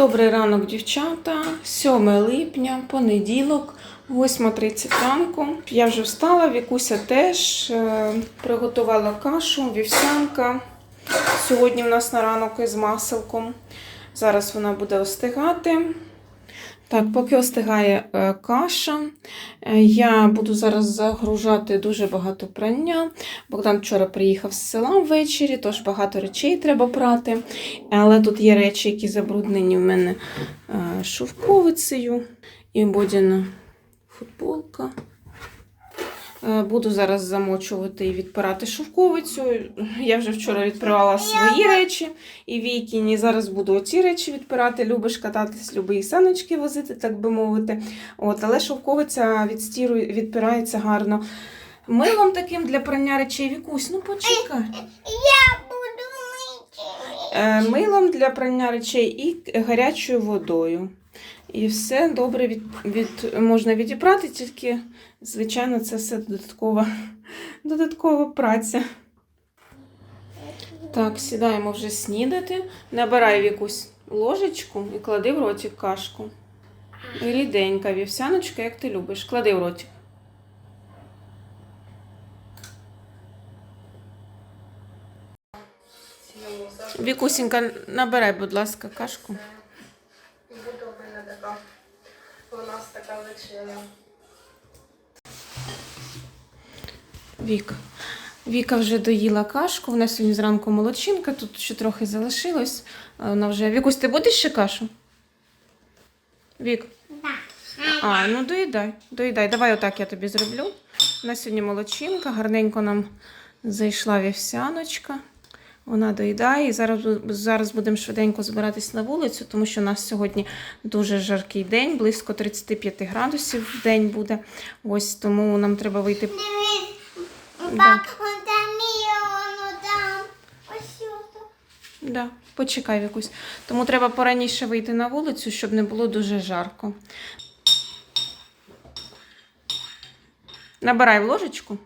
Добрий ранок, дівчата. 7 липня, понеділок, 8.30 ранку. Я вже встала, Вікуся теж е, приготувала кашу, вівсянка. Сьогодні в нас на ранок із маселком. Зараз вона буде остигати. Так, поки остигає е, каша, е, я буду зараз загружати дуже багато прання. Богдан вчора приїхав з села ввечері, тож багато речей треба прати. Але тут є речі, які забруднені в мене е, шовковицею і бодяна футболка. Е, Буду зараз замочувати і відпирати шовковицю. Я вже вчора відпирала свої речі і Вікіні. Зараз буду оці речі відпирати. Любиш кататись, люби і саночки возити, так би мовити. От, але шовковиця відстірує, відпирається гарно. Милом таким для прання речей Вікусь, ну почекай. Я буду мити. Е, Милом для прання речей і гарячою водою. І все добре від, від, можна відібрати, тільки, звичайно, це все додаткова, додаткова праця. Так, сідаємо вже снідати. Набирай в якусь ложечку і клади в ротик кашку. Ріденька вівсяночка, як ти любиш. Клади в ротик. Вікусінька, набирай, будь ласка, кашку. Буде в мене така. У нас така. Віка. Віка вже доїла кашку. Вона сьогодні зранку молодчинка, тут ще трохи залишилось. Вона вже. Вікусь, ти будеш ще кашу? Вік. А, ну доїдай, доїдай. Давай отак я тобі зроблю. На сьогодні молодчинка, гарненько нам зайшла вівсяночка. Вона доїдає. І зараз, зараз будемо швиденько збиратись на вулицю, тому що у нас сьогодні дуже жаркий день, близько 35 градусів в день буде. Ось тому нам треба вийти. Дивись, Да. почекай якусь. Тому треба пораніше вийти на вулицю, щоб не було дуже жарко. Набирай в ложечку.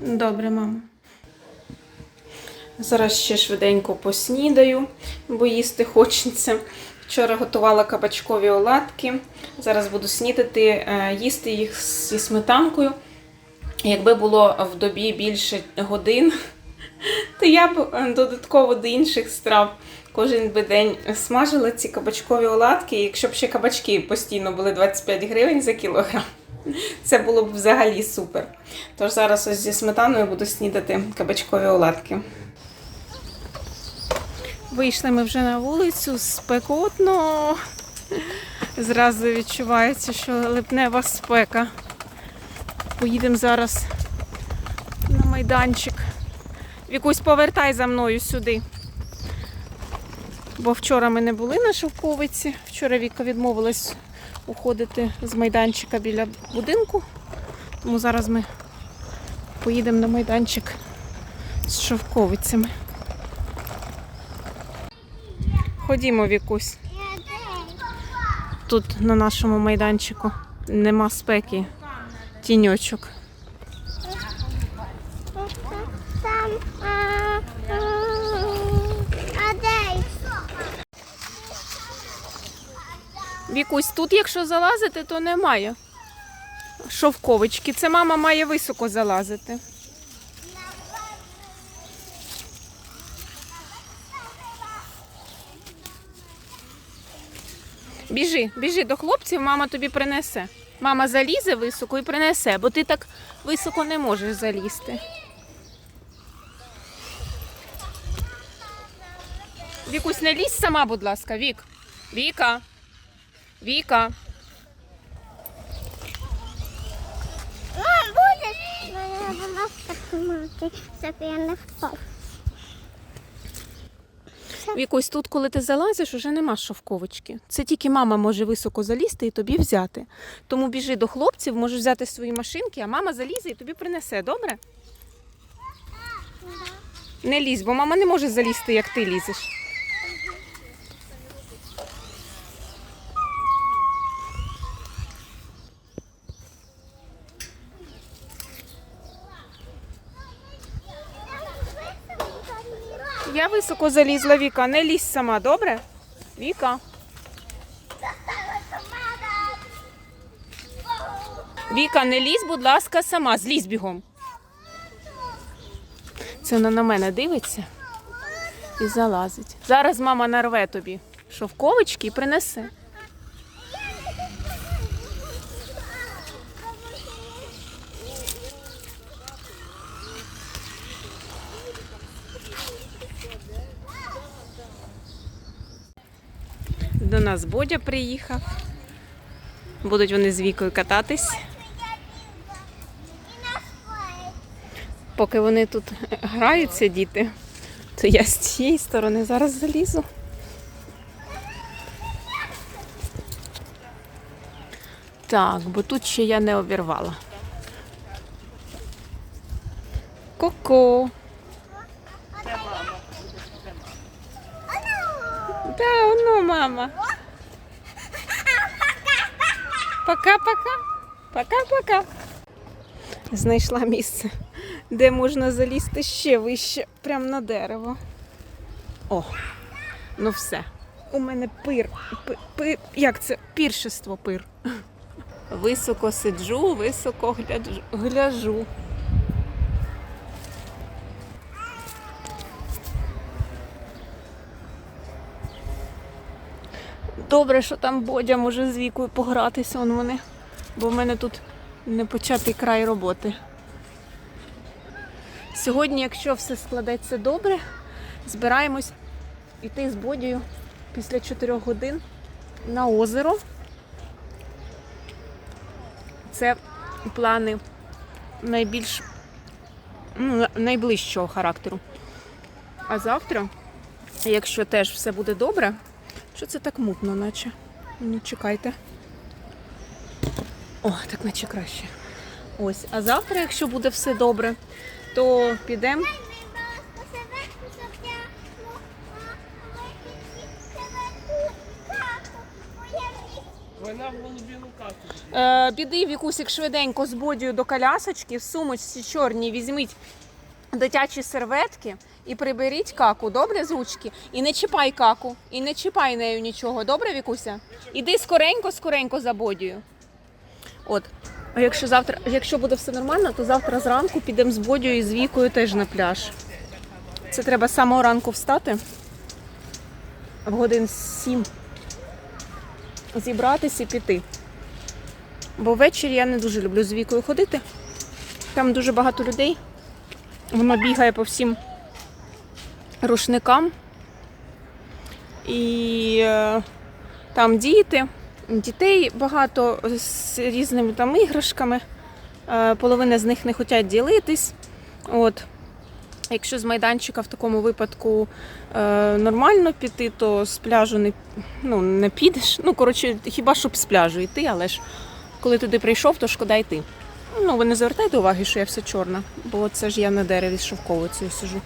Добре, мама. Зараз ще швиденько поснідаю, бо їсти хочеться. Вчора готувала кабачкові оладки. Зараз буду снідати, е, їсти їх зі сметанкою. Якби було в добі більше годин, то я б е, додатково до інших страв кожен би день смажила ці кабачкові оладки. Якщо б ще кабачки постійно були 25 гривень за кілограм, це було б взагалі супер. Тож зараз ось зі сметаною буду снідати кабачкові оладки. Вийшли ми вже на вулицю, спекотно. Зразу відчувається, що липнева спека. Поїдемо зараз на майданчик. Вікусь повертай за мною сюди. Бо вчора ми не були на шовковиці. Вчора Віка відмовилась уходити з майданчика біля будинку. Тому зараз ми поїдемо на майданчик з шовковицями. Ходімо, Вікусь. Тут на нашому майданчику нема спеки. Тіньочок. Вікусь, тут, якщо залазити, то немає. Шовковички. Це мама має високо залазити. Біжи, біжи до хлопців, мама тобі принесе. Мама залізе високо і принесе, бо ти так високо не можеш залізти. Вікусь, не лізь сама, будь ласка, Вік. Віка. Віка. Мам, будеш? Я не впав. Вікусь, тут, коли ти залазиш, уже нема шовковички. Це тільки мама може високо залізти і тобі взяти. Тому біжи до хлопців, можеш взяти свої машинки, а мама залізе і тобі принесе, добре? Не лізь, бо мама не може залізти, як ти лізеш. Я залізла, Віка, не лізь сама, добре? Віка. Віка, не лізь, будь ласка, сама, злізь бігом. Це вона на мене дивиться і залазить. Зараз мама нарве тобі шовковички і принесе. До нас Бодя приїхав. Будуть вони з вікою кататись. Поки вони тут граються, діти, то я з цієї сторони зараз залізу. Так, бо тут ще я не обірвала. Ко-ко. Да, воно, мама. Пока-пока. Пока-пока. Знайшла місце, де можна залізти ще вище, прямо на дерево. О, ну все. У мене пир. пир, пир як це? Піршество пир. Високо сиджу, високо гляджу. гляжу. Добре, що там Бодя може з вікою погратися, он вони. Бо в мене тут не початий край роботи. Сьогодні, якщо все складеться добре, збираємось йти з Бодією після 4 годин на озеро. Це плани найбільш ну, найближчого характеру. А завтра, якщо теж все буде добре, що це так мутно, наче? Ну, чекайте. О, так наче краще. Ось. А завтра, якщо буде все добре, то підемо. Вона в голубіну. Е, піди Вікусік швиденько з бодію до колясочки, в сумочці чорній візьміть дитячі серветки і приберіть каку, добре, з ручки. І не чіпай каку, і не чіпай нею нічого, добре, Вікуся? Іди скоренько, скоренько за бодію. От. А якщо завтра, якщо буде все нормально, то завтра зранку підемо з бодію і з вікою теж на пляж. Це треба з самого ранку встати в годин сім зібратися і піти. Бо ввечері я не дуже люблю з вікою ходити. Там дуже багато людей. Воно бігає по всім рушникам. І е, там діти, дітей багато з різними там іграшками. Е, половина з них не хочуть ділитись. От. Якщо з майданчика в такому випадку е, нормально піти, то з пляжу не, ну, не підеш. Ну, коротше, хіба щоб з пляжу йти, але ж коли туди прийшов, то шкода йти. Ну, ви не звертайте уваги, що я вся чорна, бо це ж я на дереві з шовковицею сижу.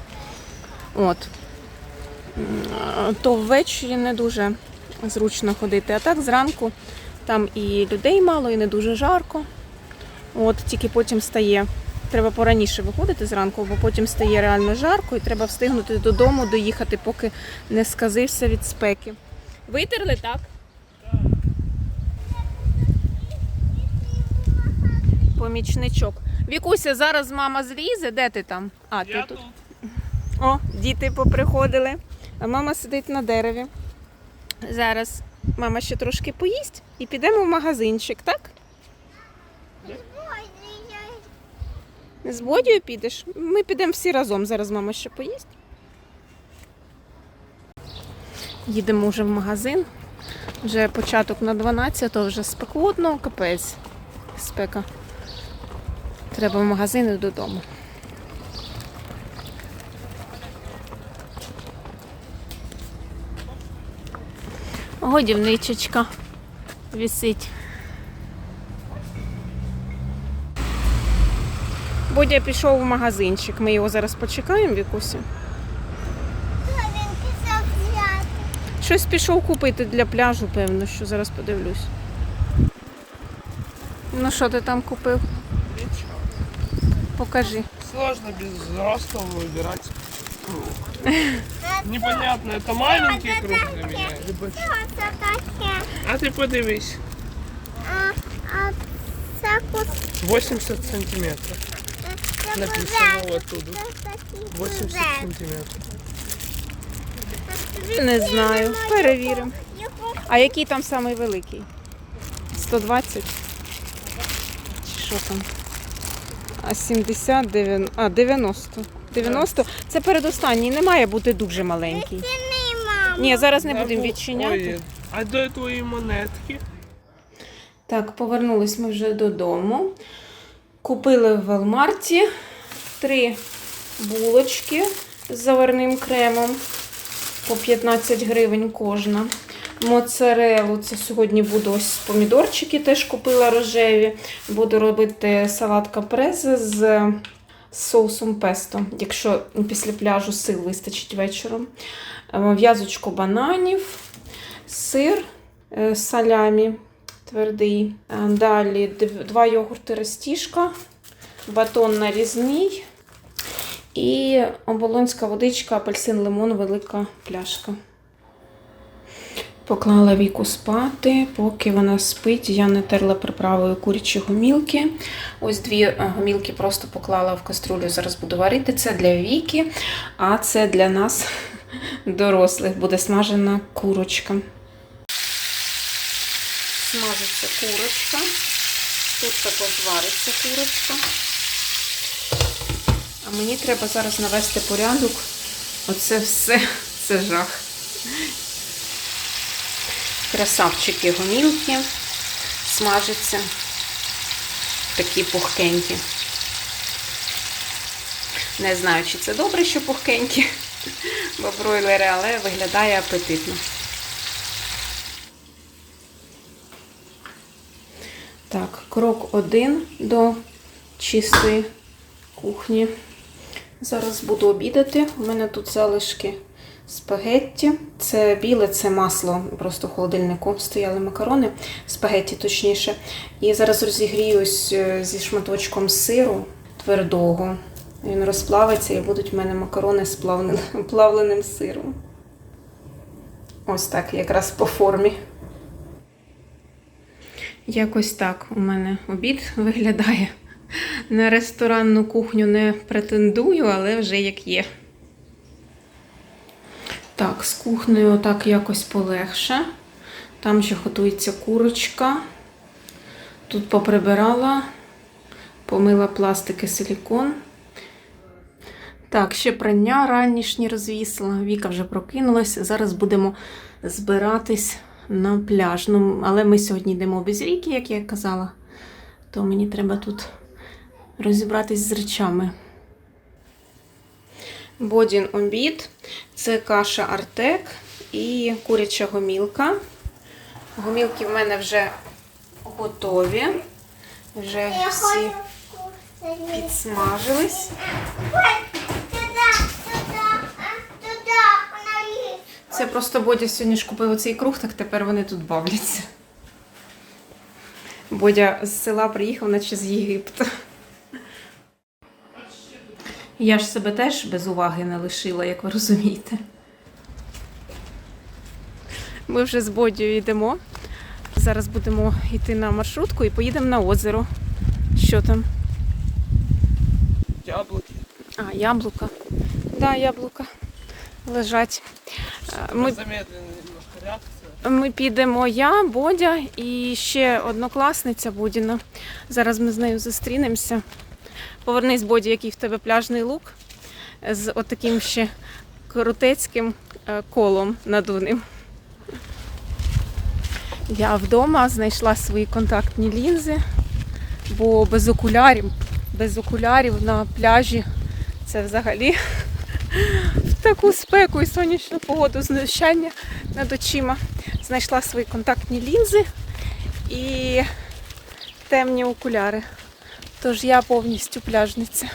От. То ввечері не дуже зручно ходити. А так зранку там і людей мало, і не дуже жарко. От, тільки потім стає. Треба пораніше виходити зранку, бо потім стає реально жарко і треба встигнути додому, доїхати, поки не сказився від спеки. Витерли, так? Помічничок. Вікуся, зараз мама злізе. Де ти там? А, ти тут. О, діти поприходили. А мама сидить на дереві. Зараз мама ще трошки поїсть і підемо в магазинчик, так? З Бодію підеш? Ми підемо всі разом. Зараз мама ще поїсть. Їдемо вже в магазин. Вже початок на 12, то вже спекотно, капець. Спека. Треба в магазин і додому. Годівничечка висить. Бодя пішов в магазинчик. Ми його зараз почекаємо, Вікусі. Щось пішов купити для пляжу, певно, що зараз подивлюсь. Ну що ти там купив? Ничего. Покажи. Сложно без взрослого выбирать. Непонятно, это маленький круг для меня. или большой? Що це таке? А ти подивись. А, а це кут. 80 сантиметров. Це Написано кузен. вот тут. Це такий 80 кузен. сантиметров. Не знаю. Перевіримо. Його А який там самий великий? 120? Чи що там? А 70, 90, а 90. 90? Це передостанній, не має бути дуже маленький. Ні, зараз не будемо відчиняти. А до твої монетки? Так, повернулись ми вже додому. Купили в Walmart три булочки з заварним кремом по 15 гривень кожна. Моцарелу, це сьогодні буду ось помідорчики теж купила рожеві. Буду робити салат капрезе з соусом песто, якщо після пляжу сил вистачить вечором. Е, В'язочку бананів, сир е, салямі твердий. Е, Далі два йогурти ростішка, батон нарізний і оболонська водичка, апельсин, лимон, велика пляшка. Поклала віку спати, поки вона спить, я натерла приправою курячі гомілки. Ось дві е, гомілки просто поклала в каструлю. Зараз буду варити. Це для віки, а це для нас, дорослих, буде смажена курочка. Смажиться курочка. Тут також вариться курочка. А мені треба зараз навести порядок. Оце все це жах. Красавчики гомілки смажаться. Такі пухкенькі. Не знаю, чи це добре, що пухкенькі, бо бройлери, але виглядає апетитно. Так, крок один до чистої кухні. Зараз буду обідати. У мене тут залишки спагетті. Це біле, це масло. Просто в холодильнику стояли макарони, спагетті точніше. І зараз розігріюсь е, зі шматочком сиру твердого. Він розплавиться і будуть в мене макарони з плавленим сиром. Ось так, якраз по формі. Якось так у мене обід виглядає. На ресторанну кухню не претендую, але вже як є. Так, з кухнею так якось полегше. Там ще готується курочка. Тут поприбирала, помила пластики силікон. Так, ще прання ранішні розвісила. Віка вже прокинулася. Зараз будемо збиратись на пляж. Ну, але ми сьогодні йдемо без ріки, як я казала. То мені треба тут розібратись з речами. Бодін обід це каша артек і куряча гомілка. Гомілки в мене вже готові. Вже всі підсмажились. Це просто Бодя сьогодні ж купив оцей круг, так тепер вони тут бавляться. Бодя з села приїхав, наче з Єгипту. Я ж себе теж без уваги не лишила, як ви розумієте. Ми вже з Бодією йдемо. Зараз будемо йти на маршрутку і поїдемо на озеро. Що там? Яблоки. А, яблука. Да, яблука лежать. Ми. Ми підемо я, Бодя і ще однокласниця Бодіна. Зараз ми з нею зустрінемося. Повернись, Боді, який в тебе пляжний лук з отаким ще крутецьким е, колом надувним. Я вдома знайшла свої контактні лінзи, бо без окулярів, без окулярів на пляжі це взагалі в таку спеку і сонячну погоду знущання над очима. Знайшла свої контактні лінзи і темні окуляри. Тож я повністю пляжниця.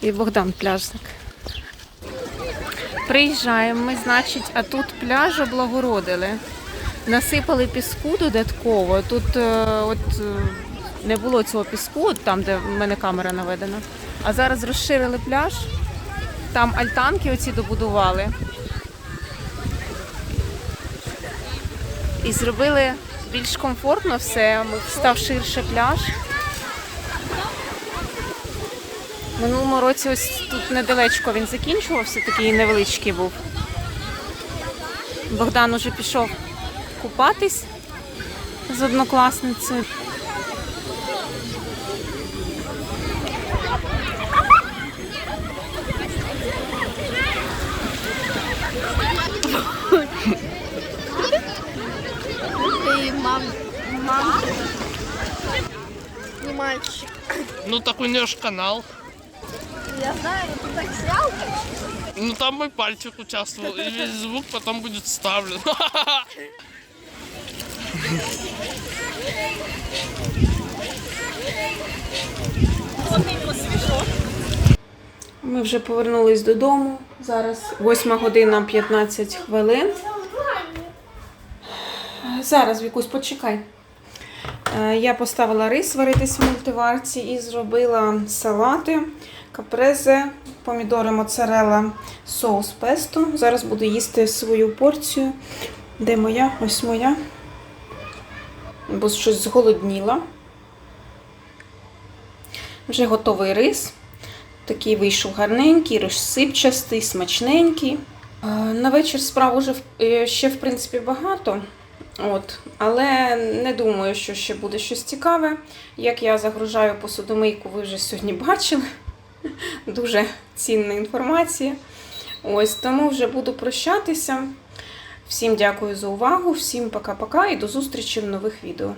І Богдан пляжник. Приїжджаємо ми, значить, а тут пляж облагородили. Насипали піску додатково. Тут е, от е, не було цього піску, там, де в мене камера наведена. А зараз розширили пляж. Там альтанки оці добудували. І зробили більш комфортно все, став ширше пляж. Минулому році ось тут недалечко він закінчувався, такий невеличкий був. Богдан уже пішов купатись з однокласницею. Ты мам, мам. Не мальчик. Ну так у нее ж канал. Я знаю, но ты так снял. Ну там мой пальчик участвовал. И весь звук потом будет вставлен. Ми вже повернулись додому. Зараз 8 година 15 хвилин. Зараз, Вікусь, почекай. Е, Я поставила рис варитись в мультиварці і зробила салати, капрезе, помідори моцарелла, соус песто. Зараз буду їсти свою порцію. Де моя? Ось моя. Бо щось зголодніла. Вже готовий рис. Такий вийшов гарненький, розсипчастий, смачненький. Е, На вечір справ уже е, ще, в принципі, багато. От. Але не думаю, що ще буде щось цікаве. Як я загружаю посудомийку, ви вже сьогодні бачили. Дуже цінна інформація. Ось тому вже буду прощатися. Всім дякую за увагу, всім пока-пока і до зустрічі в нових відео.